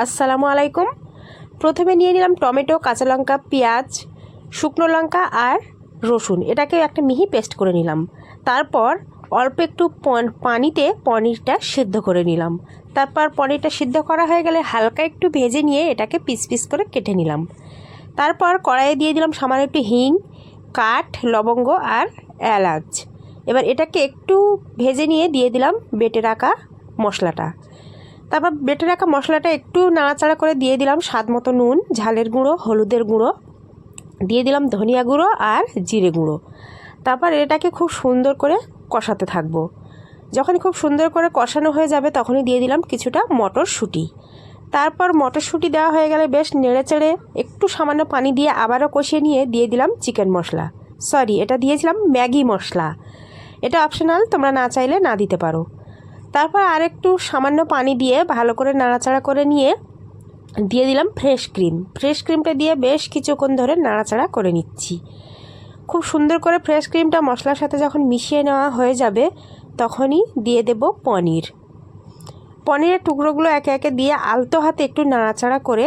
আসসালামু আলাইকুম। প্রথমে নিয়ে নিলাম টমেটো, কাঁচা লঙ্কা, পেঁয়াজ, শুকনো লঙ্কা আর রসুন। এটাকে একটা মিহি পেস্ট করে নিলাম। তারপর অল্প একটু পন- পানিতে পনিরটা সিদ্ধ করে নিলাম। তারপর পনিরটা সিদ্ধ করা হয়ে গেলে হালকা একটু ভেজে নিয়ে এটাকে পিস পিস করে কেটে নিলাম। তারপর কড়াইয়ে দিয়ে দিলাম সামান্য একটু হিং, কাঠ, লবঙ্গ আর এলাচ। এবার এটাকে একটু ভেজে নিয়ে দিয়ে দিলাম বেটে রাখা মশলাটা। তারপর বেটে রাখা মশলাটা একটু নাড়াচাড়া করে দিয়ে দিলাম স্বাদ মতো নুন, ঝালের গুঁড়ো, হলুদের গুঁড়ো। দিয়ে দিলাম ধনিয়া গুঁড়ো আর জিরে গুঁড়ো। তারপর এটাকে খুব সুন্দর করে কষাতে থাকব। যখন খুব সুন্দর করে কষানো হয়ে যাবে তখনই দিয়ে দিলাম কিছুটা মটরশুঁটি। তারপর মটরশুঁটি দেওয়া হয়ে গেলে বেশ নেড়ে চেড়ে একটু সামান্য পানি দিয়ে আবারও কষিয়ে নিয়ে দিয়ে দিলাম চিকেন মশলা। সরি, এটা দিয়েছিলাম ম্যাগি মশলা। এটা অপশনাল, তোমরা না চাইলে না দিতে পারো। তারপর আর একটু সামান্য পানি দিয়ে ভালো করে নাড়াচাড়া করে নিয়ে দিয়ে দিলাম ফ্রেশ ক্রিম ফ্রেশ ক্রিমটা দিয়ে বেশ কিছুক্ষণ ধরে নাড়াচাড়া করে নিচ্ছি। খুব সুন্দর করে ফ্রেশ ক্রিমটা মশলার সাথে যখন মিশিয়ে নেওয়া হয়ে যাবে, তখনই দিয়ে দেব পনির। পনিরের টুকরোগুলো একে একে দিয়ে আলতো হাতে একটু নাড়াচাড়া করে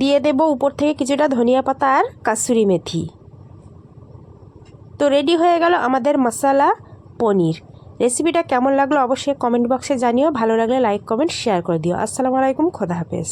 দিয়ে দেব উপর থেকে কিছুটা ধনিয়া পাতা আর কাসুরি মেথি। তো রেডি হয়ে গেল আমাদের মশালা পনির। রেসিপিটা কেমন লাগল অবশ্যই কমেন্ট বক্সে জানিও। ভালো লাগলে লাইক কমেন্ট শেয়ার করে দিও। আসসালামু আলাইকুম, খোদা হাফেজ।